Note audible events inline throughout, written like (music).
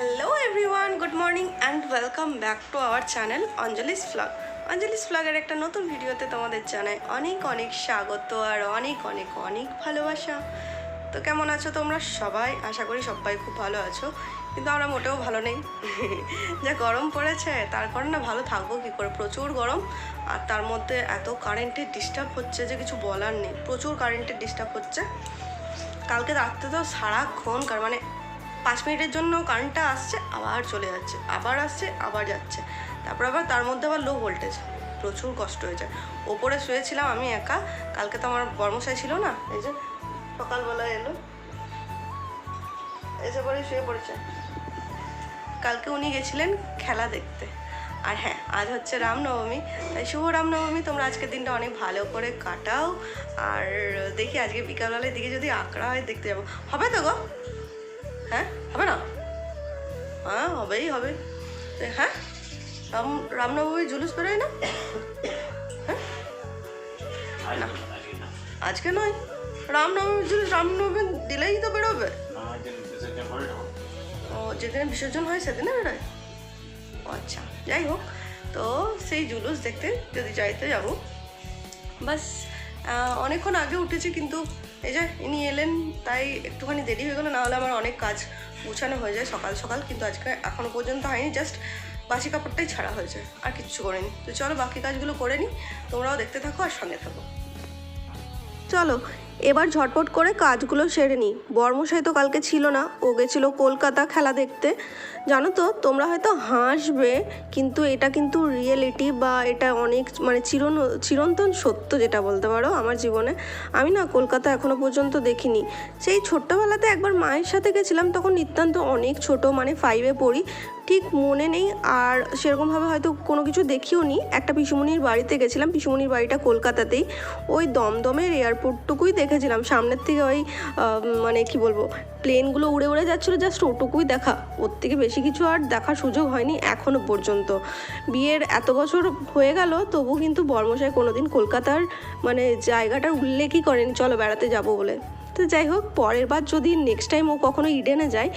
Hello everyone good morning and welcome back to our channel Anjali's vlog Anjali's ফ্লগের একটা নতুন ভিডিওতে তোমাদের জানাই অনেক অনেক স্বাগত আর অনেক অনেক অনেক ভালোবাসা। তো কেমন আছো তোমরা সবাই? আশা করি সবাই খুব ভালো আছো। কিন্তু আমরা মোটেও ভালো নেই। (laughs) যা গরম পড়েছে তার কারণে ভালো থাকব কী করে? প্রচুর গরম আর তার মধ্যে এত কারেন্টের ডিস্টার্ব হচ্ছে যে কিছু বলার নেই। প্রচুর কারেন্টের ডিস্টার্ব হচ্ছে। কালকে রাত্রে তো সারাক্ষণ কার মানে পাঁচ মিনিটের জন্য কারেন্টটা আসছে, আবার চলে যাচ্ছে, আবার আসছে, আবার যাচ্ছে। তারপর আবার তার মধ্যে আবার লো ভোল্টেজ প্রচুর কষ্ট হয়ে যায় ওপরে শুয়েছিলাম আমি একা, কালকে তো আমার বর্মশাই ছিল না, এই যে সকালবেলা এলো, এসে পরে শুয়ে পড়েছে। কালকে উনি গেছিলেন খেলা দেখতে। আর হ্যাঁ আজ হচ্ছে রামনবমী, তাই শুভ রামনবমী, তোমরা আজকের দিনটা অনেক ভালো করে কাটাও। আর দেখি আজকে বিকালবেলার দিকে যদি আঁকড়া হয় দেখতে যাব। হবে তো গো? হবে না? হ্যাঁ হবেই, হবে। হ্যাঁ? রাম রামনবমী জুলুস বেরোয় না? হ্যাঁ? না। আজকে নয়। রামনবমী জুলুস, রামনবমী দিলেই তো বেরোবে। ও, যেদিনে বিসর্জন হয়, সেদিনে বেরোয়? আচ্ছা যাই হোক। তো সেই জুলুস দেখতে যদি যাইতে যাব। বাস অনেকক্ষণ আগে উঠেছি, কিন্তু এই যে ইনি এলেন, তাই একটুখানি দেরি হয়ে গেলো, নাহলে আমার অনেক কাজ গুছানো হয়ে যায় সকাল সকাল, কিন্তু আজকে এখনও পর্যন্ত হয়নি জাস্ট বাসি কাপড়টাই ছাড়া হয়েছে, আর কিচ্ছু করিনি। তো চলো বাকি কাজগুলো করে নিই তোমরাও দেখতে থাকো আর সঙ্গে থাকো। চলো, এবার ঝটপট করে কাজগুলো সেরে নিই বর্মশাই তো কালকে ছিল না, ও গেছিল কলকাতা খেলা দেখতে জানো তো, তোমরা হয়তো হাসবে, কিন্তু এটা কিন্তু রিয়েলিটি বা এটা অনেক মানে চিরন চিরন্তন সত্য যেটা বলতে পারো আমার জীবনে। আমি না কলকাতা এখনও পর্যন্ত দেখিনি। সেই ছোট্টবেলাতে একবার মায়ের সাথে গেছিলাম, তখন নিতান্ত অনেক ছোট মানে ফাইভে পড়ি। ঠিক মনে নেই, আর সেরকমভাবে হয়তো কোনো কিছু দেখিও নি। একটা পিসুমনির বাড়িতে গেছিলাম পিসুমনির বাড়িটা কলকাতাতেই। ওই দমদমের এয়ারপোর্টটুকুই দেখেছিলাম। সামনের থেকে ওই মানে কি বলব প্লেনগুলো উড়ে উড়ে যাচ্ছিল জাস্ট ওটুকুই দেখা। ওর থেকে বেশি কিছু আর দেখার সুযোগ হয়নি এখনও পর্যন্ত। বিয়ের এত বছর হয়ে গেল, তবু কিন্তু বর্মশাই কোনোদিন কলকাতার মানে জায়গাটার উল্লেখই করেনি, চলো বেড়াতে যাব বলে। তো যাই হোক, পরের বার যদি নেক্সট টাইম ও কখনো ইডেনে যায়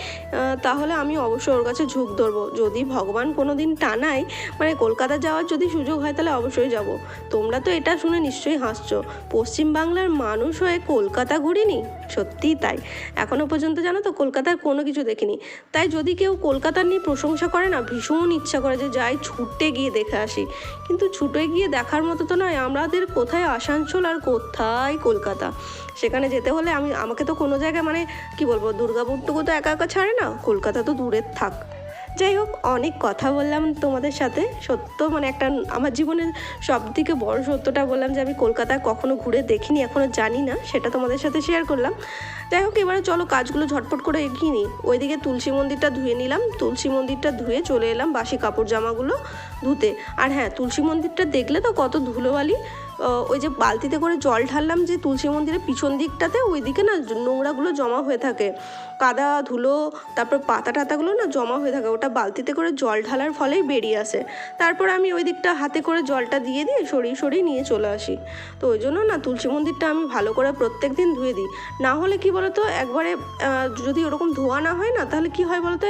তাহলে আমি অবশ্যই ওর কাছে ঝুঁক ধরবো। যদি ভগবান কোনো দিন টানায় মানে কলকাতা যাওয়ার যদি সুযোগ হয়, তাহলে অবশ্যই যাব। তোমরা তো এটা শুনে নিশ্চয়ই হাসছো। পশ্চিমবাংলার মানুষ হয়ে কলকাতা ঘুরিনি? সত্যিই তাই। এখনও পর্যন্ত জানো তো, কলকাতার কোনো কিছু দেখিনি। তাই যদি কেউ কলকাতার নিয়ে প্রশংসা করে না, ভীষণ ইচ্ছা করে যে যাই, ছুটে গিয়ে দেখে আসি। কিন্তু ছুটে গিয়ে দেখার মতো তো নয়, আমাদের কোথায় আসানসোল আর কোথায় কলকাতা? সেখানে যেতে হলে আমি আমাকে তো কোনো জায়গায় মানে কি বলব, দুর্গাপুরটুকু তো একা একা ছাড়ে না, কলকাতা তো দূরের থাক। যাই হোক, অনেক কথা বললাম তোমাদের সাথে, সত্য মানে একটা আমার জীবনের সব থেকে বড় সত্যটা বললাম যে আমি কলকাতায় কখনো ঘুরে দেখিনি এখনও জানি না, সেটা তোমাদের সাথে শেয়ার করলাম। যাই হোক, এবারে চলো কাজগুলো ঝটপট করে এগিয়ে নিই। ওইদিকে তুলসী মন্দিরটা ধুয়ে নিলাম, তুলসী মন্দিরটা ধুয়ে চলে এলাম বাসি কাপড় জামাগুলো ধুতে। আর হ্যাঁ তুলসী মন্দিরটা দেখলে তো কত ধুলোবালি ওই যে বালতিতে করে জল ঢাললাম যে তুলসী মন্দিরের পিছন দিকটাতে ওই দিকে না নোংরাগুলো জমা হয়ে থাকে। কাদা, ধুলো, তারপর পাতা টাতাগুলো না জমা হয়ে থাকে, ওটা বালতিতে করে জল ঢালার ফলেই বেরিয়ে আসে। তারপর আমি ওই দিকটা হাতে করে জলটা দিয়ে দিয়ে সরিয়ে সরিয়ে নিয়ে চলে আসি। তো ওই জন্য না তুলসী মন্দিরটা আমি ভালো করে প্রত্যেক দিন ধুয়ে দিই। না হলে কি বলতো, একবারে যদি ওরকম ধোয়া না হয় না, তাহলে কি হয় বলতো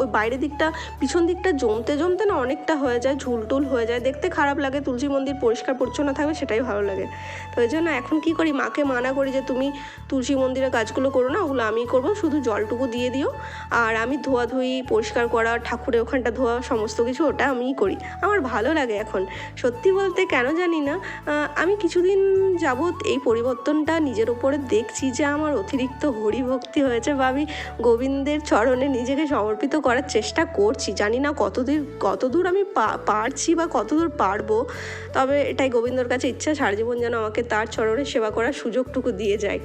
ওই বাইরের দিকটা, পিছন দিকটা জমতে জমতে না অনেকটা হয়ে যায়, ঝুলটুল হয়ে যায়। দেখতে খারাপ লাগে, তুলসী মন্দির পরিষ্কার পরিচ্ছন্ন থাকবে সেটাই ভালো লাগে। তো ওই জন্য এখন কি করি, মাকে মানা করি যে, তুমি তুলসী মন্দিরের কাজগুলো করো না, ওগুলো আমি করব, শুধু জলটুকু দিয়ে দিও। আর আমি ধোয়াধুয়ি পরিষ্কার করা, ঠাকুরের ওখানটা ধোয়া, সমস্ত কিছু ওটা আমিই করি। আমার ভালো লাগে এখন। সত্যি বলতে কেন জানি না আমি কিছুদিন যাবৎ এই পরিবর্তনটা নিজের উপরে দেখছি যে আমার অতিরিক্ত হরিভক্তি হয়েছে বা আমি গোবিন্দের চরণে নিজেকে সমর্পিত করার চেষ্টা করছি। জানি না কতদূর কতদূর আমি পারছি বা কতদূর পারব। তবে এটাই গোবিন্দর কাছে ইচ্ছা, সারা জীবন যেন আমাকে তার চরণে সেবা করার সুযোগটুকু দিয়ে যায়।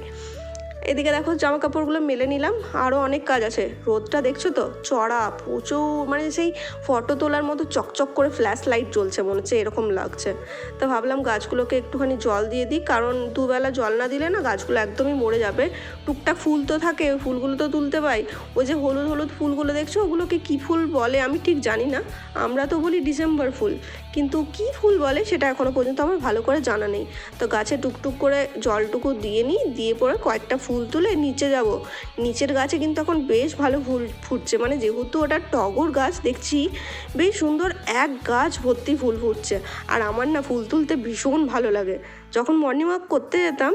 এদিকে দেখো জামা কাপড়গুলো মেলে নিলাম আরও অনেক কাজ আছে। রোদটা দেখছ তো? চড়া, প্রচুর মানে সেই ফটো তোলার মতো চকচক করে ফ্ল্যাশ লাইট জ্বলছে, মনে হচ্ছে এরকম লাগছে। তো ভাবলাম গাছগুলোকে একটুখানি জল দিয়ে দিই, কারণ দুবেলা জল না দিলে না গাছগুলো একদমই মরে যাবে। টুকটাক ফুল তো থাকে, ফুলগুলো তো তুলতে পাই। ওই যে হলুদ হলুদ ফুলগুলো দেখছ? ওগুলোকে কী ফুল বলে আমি ঠিক জানি না। আমরা তো বলি ডিসেম্বর ফুল। কিন্তু কি ফুল বলে সেটা এখনও পর্যন্ত আমার ভালো করে জানা নেই। তো গাছে টুকটুক করে জলটুকু দিয়ে নিই, দিয়ে পরে কয়েকটা ফুল তুলে নিচে যাব। নিচের গাছে কিন্তু এখন বেশ ভালো ফুল ফুটছে মানে যেহেতু ওটা টগর গাছ দেখছি, বেশ সুন্দর এক গাছ ভর্তি ফুল ফুটছে। আর আমার না ফুল তুলতে ভীষণ ভালো লাগে। যখন মর্নিং ওয়াক করতে যেতাম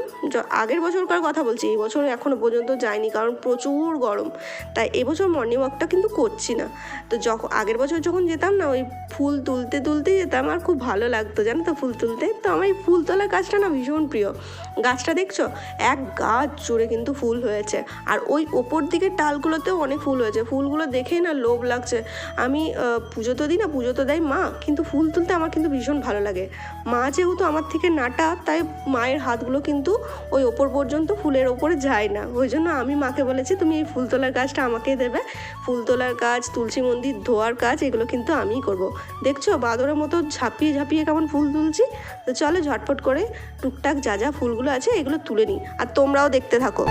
আগের বছরকার কথা বলছি, এই বছর এখনও পর্যন্ত যাইনি কারণ প্রচুর গরম। তাই এবছর মর্নিং ওয়াকটা কিন্তু করছি না। তো যখন আগের বছর যখন যেতাম না, ওই ফুল তুলতে তুলতে যেতাম, আর খুব ভালো লাগতো, জানো তো ফুল তুলতে? তো আমার এই ফুল তোলা গাছটা না ভীষণ প্রিয়। গাছটা দেখছ? এক গাছ জুড়ে কিন্তু ফুল হয়েছে। আর ওই ওপর দিকের টালগুলোতেও অনেক ফুল হয়েছে। ফুলগুলো দেখেই না লোভ লাগছে। আমি পুজো তো দিই না, পুজো তো দেয় মা, কিন্তু ফুল তুলতে আমার কিন্তু ভীষণ ভালো লাগে। মা যেহেতু আমার থেকে নাটা তাই মায়ের হাতগুলো কিন্তু ওই ওপর পর্যন্ত ফুলের ওপরে যায় না। ওই জন্য আমি মাকে বলেছি, তুমি এই ফুল তোলার কাজটা আমাকেই দেবে। ফুল তোলার কাজ তুলসী মন্দির, ধোয়ার কাজ এগুলো কিন্তু আমিই করব। দেখছ, বাদরের মতো ঝাঁপিয়ে ঝাঁপিয়ে কেমন ফুল তুলছি? তো চলো ঝটপট করে টুকটাক যা যা ফুলগুলো আছে, এগুলো তুলে নিই। আর তোমরাও দেখতে থাকো।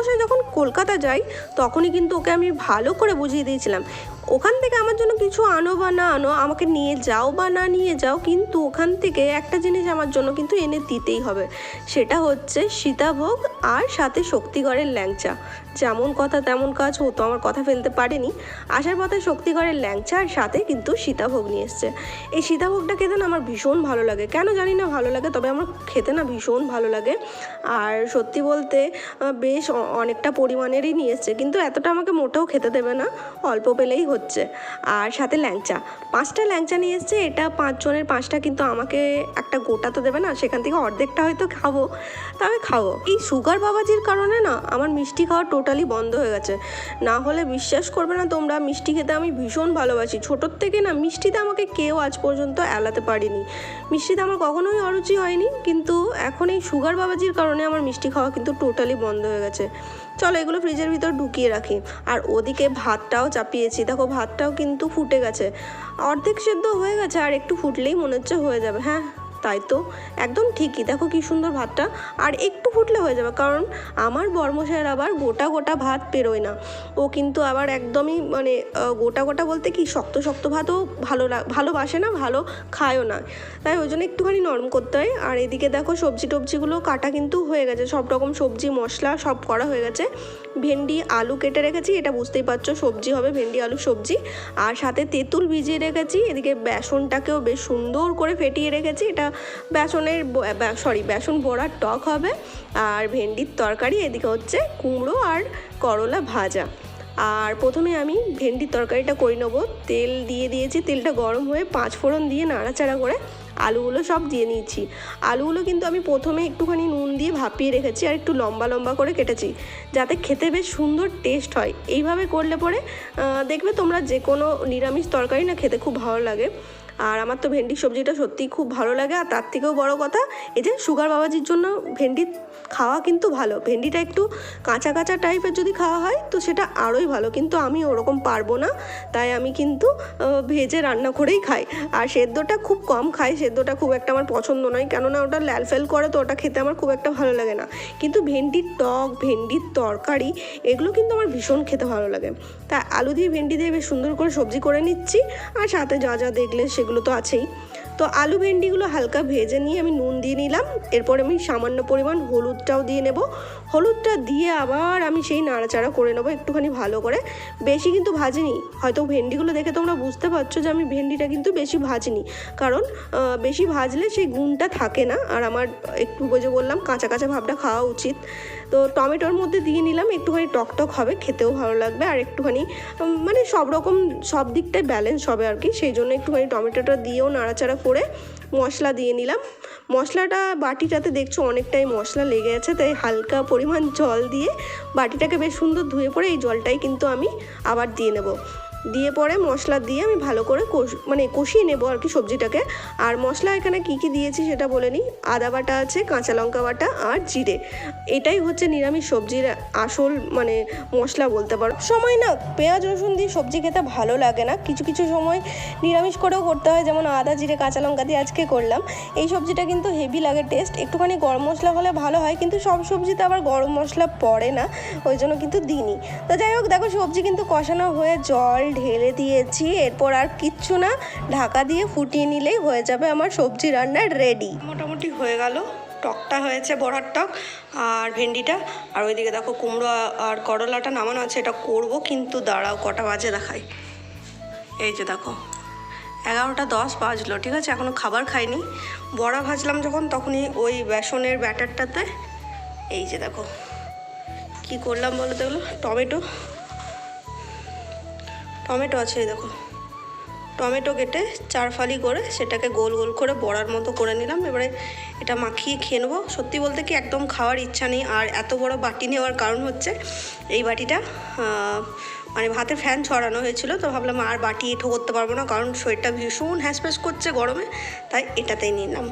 বর্মশাই যখন কলকাতা যাই তখনই কিন্তু ওকে আমি ভালো করে বুঝিয়ে দিয়েছিলাম। ওখান থেকে আমার জন্য কিছু আনো বা না আনো, আমাকে নিয়ে যাও বা না নিয়ে যাও, কিন্তু ওখান থেকে একটা জিনিস আমার জন্য কিন্তু এনে দিতেই হবে। সেটা হচ্ছে সীতাভোগ আর সাথে শক্তিগড়ের ল্যাংচা। যেমন কথা তেমন কাজ হতো আমার কথা ফেলতে পারেনি। আসার পথে শক্তিগড়ের ল্যাংচা আর সাথে কিন্তু সীতাভোগ নিয়ে এসছে। এই সীতাভোগটা খেতে না আমার ভীষণ ভালো লাগে। কেন জানি না ভালো লাগে, তবে আমার খেতে না ভীষণ ভালো লাগে। আর সত্যি বলতে বেশ অনেকটা পরিমাণেরই নিয়ে এসছে। কিন্তু এতটা আমাকে মোটেও খেতে দেবে না। অল্প পেলেই হচ্ছে। আর সাথে ল্যাংচা। পাঁচটা ল্যাংচা নিয়ে এসছে, এটা পাঁচজনের পাঁচটা কিন্তু আমাকে একটা গোটা তো দেবে না, সেখান থেকে অর্ধেকটা হয়তো খাব। তবে খাব। এই সুগার বাবাজির কারণে না, আমার মিষ্টি খাওয়া টোটালি বন্ধ হয়ে গেছে। না হলে বিশ্বাস করবে না তোমরা, মিষ্টি খেতে আমি ভীষণ ভালোবাসি। ছোটোর থেকে না, মিষ্টিতে আমাকে কেউ আজ পর্যন্ত এলাতে পারিনি। মিষ্টিতে আমার কখনোই অরুচি হয়নি, কিন্তু এখন এই সুগার বাবাজির কারণে আমার মিষ্টি খাওয়া কিন্তু টোটালি বন্ধ হয়ে গেছে। চলো এগুলো ফ্রিজের ভিতর ঢুকিয়ে রাখি। আর ওদিকে ভাতটাও চাপিয়েছি। দেখো, ভাতটাও কিন্তু ফুটে গেছে। অর্ধেক সেদ্ধ হয়ে গেছে, আর একটু ফুটলেই মনে হচ্ছে হয়ে যাবে হ্যাঁ? তাই তো? একদম ঠিকই। দেখো কি সুন্দর ভাতটা। আর একটু ফুটলে হয়ে যাবে, কারণ আমার বর্মশাইয়ের আবার গোটা গোটা ভাত পেরোয় না। ও কিন্তু আবার একদমই মানে গোটা গোটা বলতে কি, শক্ত শক্ত ভাতও ভালো ভালোবাসে না, ভালো খায়ও না। তাই ওই জন্য একটুখানি নরম করতে হয়। আর এদিকে দেখো সবজি টবজিগুলো কাটা কিন্তু হয়ে গেছে। সব রকম সবজি, মশলা সব করা হয়ে গেছে। ভেন্ডি, আলু কেটে রেখেছি। এটা বুঝতেই পারছ, সবজি হবে ভেন্ডি, আলু, সবজি। আর সাথে তেঁতুল ভিজিয়ে রেখেছি। এদিকে বেসনটাকেও বেশ সুন্দর করে ফেটিয়ে রেখেছি। এটা বেসনের সরি বেসন বড়ার টক হবে আর ভেন্ডির তরকারি, এদিকে হচ্ছে কুমড়ো আর করলা ভাজা। আর প্রথমে আমি ভেন্ডির তরকারিটা করে নেব। তেল দিয়ে দিয়েছি, তেলটা গরম হয়ে পাঁচ ফোড়ন দিয়ে নাড়াচাড়া করে আলুগুলো সব দিয়ে নিয়েছি। আলুগুলো কিন্তু আমি প্রথমে একটুখানি নুন দিয়ে ভাপিয়ে রেখেছি আর একটু লম্বা লম্বা করে কেটেছি, যাতে খেতে বেশ সুন্দর টেস্ট হয়। এইভাবে করলে পরে দেখবে তোমরা যে কোনো নিরামিষ তরকারি না খেতে খুব ভালো লাগে। আর আমার তো ভেন্ডির সবজিটা সত্যিই খুব ভালো লাগে। আর তার থেকেও বড় কথা, এই যে সুগার বাবাজির জন্য ভেন্ডি খাওয়া কিন্তু ভালো। ভেন্ডিটা একটু কাঁচা কাঁচা টাইপের যদি খাওয়া হয়, তো সেটা আরোই ভালো। কিন্তু আমি ওরকম পারব না, তাই আমি কিন্তু ভেজে রান্না করেই খাই। আর সেদ্ধটা খুব কম খাই, সেদ্ধটা খুব একটা আমার পছন্দ নয়। কেননা ওটা ল্যাল ফ্যাল করে, তো ওটা খেতে আমার খুব একটা ভালো লাগে না। কিন্তু ভেন্ডির টক, ভেন্ডির তরকারি, এগুলো কিন্তু আমার ভীষণ খেতে ভালো লাগে। তাই আলু দিয়ে ভেন্ডি দিয়ে বেশ সুন্দর করে সবজি করে নিচ্ছি। আর সাথে যা যা দেখলে সেগুলো তো আছেই। তো আলু ভেন্ডিগুলো হালকা ভেজে নিয়ে আমি নুন দিয়ে নিলাম। এরপর আমি সামান্য পরিমাণ হলুদটাও দিয়ে নেব। হলুদটা দিয়ে আবার আমি সেই নাড়াচাড়া করে নেব একটুখানি ভালো করে। বেশি কিন্তু ভাজিনি। হয়তো ভেন্ডিগুলো দেখে তোমরা বুঝতে পারছ যে আমি ভেন্ডিটা কিন্তু বেশি ভাজিনি। কারণ বেশি ভাজলে সেই গুণটা থাকে না। আর আমার একটু বুঝে বললাম, কাঁচা কাঁচা ভাবটা খাওয়া উচিত। তো টমেটোর মধ্যে দিয়ে নিলাম, একটুখানি টকটক হবে, খেতেও ভালো লাগবে। আর একটুখানি মানে সব রকম, সব দিকটাই ব্যালেন্স হবে আর কি। সেই জন্য একটুখানি টমেটোটা দিয়েও নাড়াচাড়া করে মশলা দিয়ে নিলাম। মশলাটা বাটিটাতে দেখছ অনেকটাই মশলা লেগে আছে, তাই হালকা পরিমাণ জল দিয়ে বাটিটাকে বেশ সুন্দর ধুয়ে পরে এই জলটাই কিন্তু আমি আবার দিয়ে নেব। দিয়ে পরে মশলা দিয়ে আমি ভালো করে কষ মানে কষিয়ে নেব আর কি সবজিটাকে। আর মশলা এখানে কি কি দিয়েছি সেটা বলে নিই। আদা বাটা আছে, কাঁচা লঙ্কা বাটা আর জিরে। এটাই হচ্ছে নিরামিষ সবজির আসল মানে মশলা বলতে পারো। সময় না, পেঁয়াজ, রসুন দিয়ে সবজি খেতে ভালো লাগে না। কিছু কিছু সময় নিরামিষ করেও করতে হয়, যেমন আদা, জিরে, কাঁচা লঙ্কা দিয়ে আজকে করলাম। এই সবজিটা কিন্তু হেভি লাগে টেস্ট একটুখানি গরম মশলা হলে ভালো হয়, কিন্তু সব সবজিতে আবার গরম মশলা পড়ে না, ওই জন্য কিন্তু দিইনি। তো যাই হোক, দেখো সবজি কিন্তু কষানো হয়ে জল ঢেলে দিয়েছি, এরপর আর কিচ্ছু না, ঢাকা দিয়ে ফুটিয়ে নিলেই হয়ে যাবে আমার সবজি রান্না রেডি মোটামুটি হয়ে গেল, টকটা হয়েছে বড়ার টক আর ভেন্ডিটা। আর ওইদিকে দেখো কুমড়ো আর করলাটা নামানো আছে, এটা করব কিন্তু দাঁড়াও, কটা বাজে দেখাই। এই যে দেখো, এগারোটা দশ বাজলো, ঠিক আছে? এখনও খাবার খাইনি। বড়া ভাজলাম যখন, তখনই ওই বেসনের ব্যাটারটাতে, এই যে দেখো, কি করলাম বলো তো টমেটো। টমেটো আছে দেখো। টমেটো কেটে চার ফালি করে সেটাকে গোল গোল করে বড়ার মতো করে নিলাম। এবারে এটা মাখিয়ে খেয়ে নেব। সত্যি বলতে কি একদম খাওয়ার ইচ্ছা নেই। আর এত বড় বাটি নেওয়ার কারণ হচ্ছে এই বাটিটা মানে ভাতের ফ্যান ছড়ানো হয়েছিল, তো ভাবলাম আর বাটি এঁঠো করতে পারব না, কারণ শরীরটা ভীষণ হ্যাসপ্যাস করছে গরমে, তাই এটাতেই নিলাম।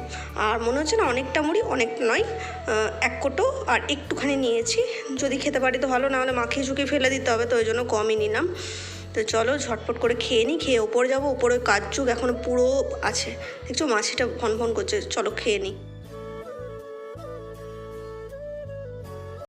আর মনে হচ্ছে না অনেকটা মুড়ি, অনেক নয় এক কোটো, আর একটুখানি নিয়েছি। যদি খেতে পারি তো ভালো, না হলে মাখিয়ে ঝুঁকিয়ে ফেলে দিতে হবে, তো ওই জন্য কমই নিলাম। তো চলো ঝটপট করে খেয়ে নিই খেয়ে ওপরে যাব, ওপরে কাজ চুক এখনও পুরো আছে। দেখছ মাছিটা ভন ভন করছে, চলো খেয়ে নিই